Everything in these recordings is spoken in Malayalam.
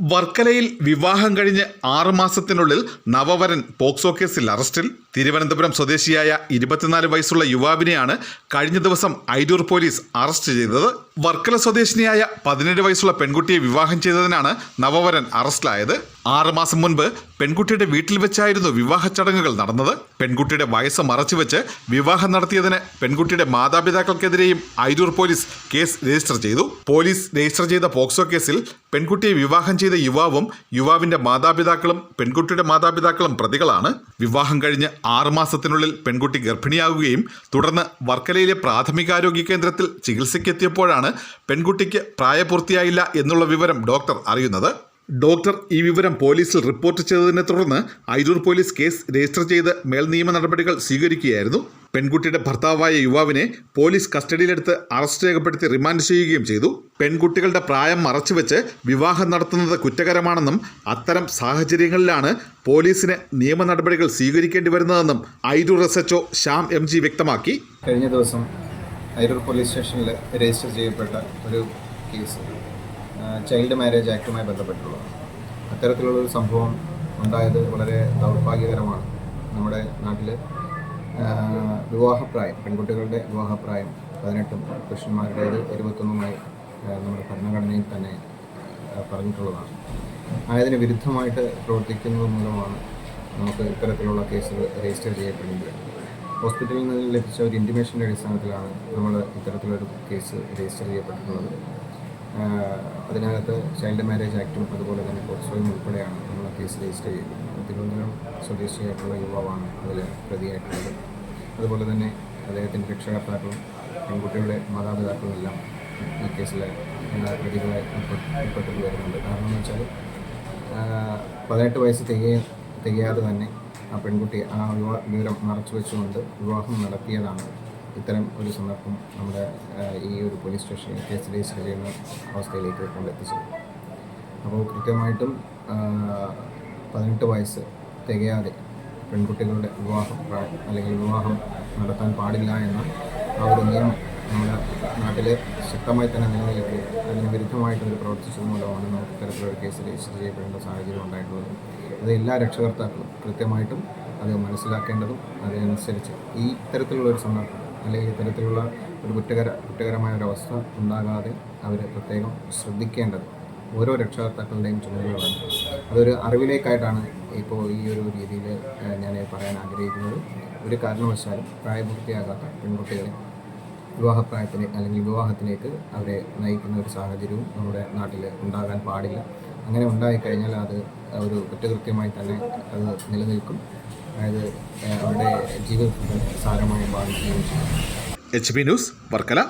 വർക്കലയിൽ വിവാഹം കഴിഞ്ഞ് ആറ് മാസത്തിനുള്ളിൽ നവവരൻ പോക്സോ കേസിൽ അറസ്റ്റിൽ. തിരുവനന്തപുരം സ്വദേശിയായ ഇരുപത്തിനാല് വയസ്സുള്ള യുവാവിനെയാണ് കഴിഞ്ഞ ദിവസം ഐരൂർ പോലീസ് അറസ്റ്റ് ചെയ്തത്. വർക്കല സ്വദേശിനിയായ പതിനേഴ് വയസ്സുള്ള പെൺകുട്ടിയെ വിവാഹം ചെയ്തതിനാണ് നവവരൻ അറസ്റ്റിലായത്. ആറ് മാസം മുൻപ് പെൺകുട്ടിയുടെ വീട്ടിൽ വെച്ചായിരുന്നു വിവാഹ ചടങ്ങുകൾ നടന്നത്. പെൺകുട്ടിയുടെ വയസ്സ് മറച്ചുവെച്ച് വിവാഹം നടത്തിയതിന് പെൺകുട്ടിയുടെ മാതാപിതാക്കൾക്കെതിരെയും ഐദൂർ പോലീസ് കേസ് രജിസ്റ്റർ ചെയ്തു. പോലീസ് രജിസ്റ്റർ ചെയ്ത പോക്സോ കേസിൽ പെൺകുട്ടിയെ വിവാഹം ചെയ്ത യുവാവും യുവാവിന്റെ മാതാപിതാക്കളും പെൺകുട്ടിയുടെ മാതാപിതാക്കളും പ്രതികളാണ്. വിവാഹം കഴിഞ്ഞ് ആറ് മാസത്തിനുള്ളിൽ പെൺകുട്ടി ഗർഭിണിയാകുകയും തുടർന്ന് വർക്കലയിലെ പ്രാഥമികാരോഗ്യ കേന്ദ്രത്തിൽ ചികിത്സയ്ക്കെത്തിയപ്പോഴാണ് പെൺകുട്ടിക്ക് പ്രായപൂർത്തിയായില്ല എന്നുള്ള വിവരം ഡോക്ടർ അറിയുന്നത്. ഡോക്ടർ ഈ വിവരം പോലീസിൽ റിപ്പോർട്ട് ചെയ്തതിനെ തുടർന്ന് ഐരൂർ പോലീസ് കേസ് രജിസ്റ്റർ ചെയ്ത് മേൽ നിയമ നടപടികൾ സ്വീകരിക്കുകയായിരുന്നു. പെൺകുട്ടിയുടെ ഭർത്താവായ യുവാവിനെ പോലീസ് കസ്റ്റഡിയിലെടുത്ത് അറസ്റ്റ് രേഖപ്പെടുത്തി റിമാൻഡ് ചെയ്യുകയും ചെയ്തു. പെൺകുട്ടികളുടെ പ്രായം മറച്ചുവെച്ച് വിവാഹം നടത്തുന്നത് കുറ്റകരമാണെന്നും അത്തരം സാഹചര്യങ്ങളിലാണ് പോലീസിന് നിയമ നടപടികൾ സ്വീകരിക്കേണ്ടി വരുന്നതെന്നും Airoor S HO Shyam M G വ്യക്തമാക്കി. കഴിഞ്ഞ ദിവസം അരൂർ പോലീസ് സ്റ്റേഷനിൽ രജിസ്റ്റർ ചെയ്യപ്പെട്ട ഒരു കേസ്. ചൈൽഡ് മാരേജ് ആക്ടുമായി ബന്ധപ്പെട്ടുള്ളതാണ്. അത്തരത്തിലുള്ളൊരു സംഭവം ഉണ്ടായത് വളരെ ദൗർഭാഗ്യകരമാണ് നമ്മുടെ നാട്ടിൽ വിവാഹപ്രായം പെൺകുട്ടികളുടെ വിവാഹപ്രായം പതിനെട്ടും പുരുഷന്മാരുടേത് ഇരുപത്തൊന്നുമായി ആ, നമ്മുടെ ഭരണഘടനയിൽ തന്നെ പറഞ്ഞിട്ടുള്ളതാണ്. ആയതിന് വിരുദ്ധമായിട്ട് പ്രവർത്തിക്കുന്നത് മൂലമാണ് നമുക്ക് ഇത്തരത്തിലുള്ള കേസുകൾ രജിസ്റ്റർ ചെയ്യപ്പെടുന്നത്. ഹോസ്പിറ്റലിൽ നിന്ന് ലഭിച്ച ഒരു ഇന്റിമേഷന്റെ അടിസ്ഥാനത്തിലാണ് നമ്മൾ ഇത്തരത്തിലൊരു കേസ് രജിസ്റ്റർ ചെയ്യപ്പെട്ടിട്ടുള്ളത്. അതിനകത്ത് ചൈൽഡ് മാരേജ് ആക്ടും അതുപോലെ തന്നെ പോക്സോയും ഉൾപ്പെടെയാണ് നമ്മൾ കേസ് രജിസ്റ്റർ ചെയ്തത് തിരുവനന്തപുരം സ്വദേശിയായിട്ടുള്ള യുവാവാണ് അതിൽ പ്രതിയായിട്ടുള്ളത്. അതുപോലെ തന്നെ അദ്ദേഹത്തിന്റെ രക്ഷകർത്താക്കളും പെൺകുട്ടികളുടെ മാതാപിതാക്കളും എല്ലാം ഈ കേസിൽ പ്രതികളെ ഉൾപ്പെട്ടു വരുന്നുണ്ട്. കാരണം എന്ന് വെച്ചാൽ പതിനെട്ട് വയസ്സ് തികയ തികയാതെ തന്നെ ആ പെൺകുട്ടി ആ വിവാഹ വിവരം മറച്ചു വെച്ചുകൊണ്ട് വിവാഹം നടത്തിയതാണ് ഇത്തരം ഒരു സന്ദർഭം നമ്മുടെ ഈ ഒരു പോലീസ് സ്റ്റേഷനിൽ കേസ് രജിസ്റ്റർ ചെയ്യുന്ന അവസ്ഥയിലേക്ക് കൊണ്ടെത്തിച്ചത്. അപ്പോൾ കൃത്യമായിട്ടും പതിനെട്ട് വയസ്സ് തികയാതെ പെൺകുട്ടികളുടെ വിവാഹം അല്ലെങ്കിൽ വിവാഹം നടത്താൻ പാടില്ല എന്ന ആ ഒരു നിയമം നമ്മുടെ നാട്ടിൽ ശക്തമായി തന്നെ നിലനിൽക്കുക അതിന് വിരുദ്ധമായിട്ട് അവർ പ്രവർത്തിച്ചത് മൂലമാണ് നമുക്ക് ഇത്തരത്തിലൊരു കേസ് രജിസ്റ്റർ ചെയ്യപ്പെടേണ്ട സാഹചര്യം ഉണ്ടായിട്ടുള്ളത്. അത് എല്ലാ രക്ഷകർത്താക്കളും കൃത്യമായിട്ടും അത് മനസ്സിലാക്കേണ്ടതും അതിനനുസരിച്ച് ഈ തരത്തിലുള്ളൊരു ഒരു സന്ദർഭം അല്ലെങ്കിൽ ഇത്തരത്തിലുള്ള ഒരു കുറ്റകര കുറ്റകരമായ ഒരവസ്ഥ ഉണ്ടാകാതെ അവർ പ്രത്യേകം ശ്രദ്ധിക്കേണ്ടത് ഓരോ രക്ഷകർത്താക്കളുടെയും ചുമതലകളാണ്. അതൊരു അറിവിലേക്കായിട്ടാണ് ഇപ്പോൾ ഈ ഒരു രീതിയിൽ ഞാൻ പറയാൻ ആഗ്രഹിക്കുന്നത്. ഒരു കാരണവശാലും പ്രായപൂർത്തിയാകാത്ത പെൺകുട്ടികളെ വിവാഹപ്രായത്തിന് അല്ലെങ്കിൽ വിവാഹത്തിലേക്ക് അവരെ നയിക്കുന്ന ഒരു സാഹചര്യവും നമ്മുടെ നാട്ടിൽ ഉണ്ടാകാൻ പാടില്ല. അങ്ങനെ ഉണ്ടായിക്കഴിഞ്ഞാൽ അത് ഒരു കുറ്റകൃത്യമായി തന്നെ അത് നിലനിൽക്കും. അതായത് അവരുടെ ജീവിതത്തിൽ സാരമായി ബാധിക്കുകയും ചെയ്യും. H P news Varkala.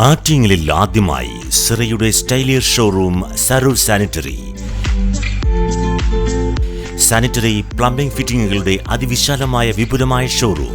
ആറ്റിങ്ങലിൽ ആദ്യമായി സിറയുടെ സ്റ്റൈലിയർ ഷോറൂം സരൂർ സാനിറ്ററി. സാനിറ്ററി പ്ലംബിംഗ് ഫിറ്റിംഗുകളുടെ അതിവിശാലമായ വിപുലമായ showroom.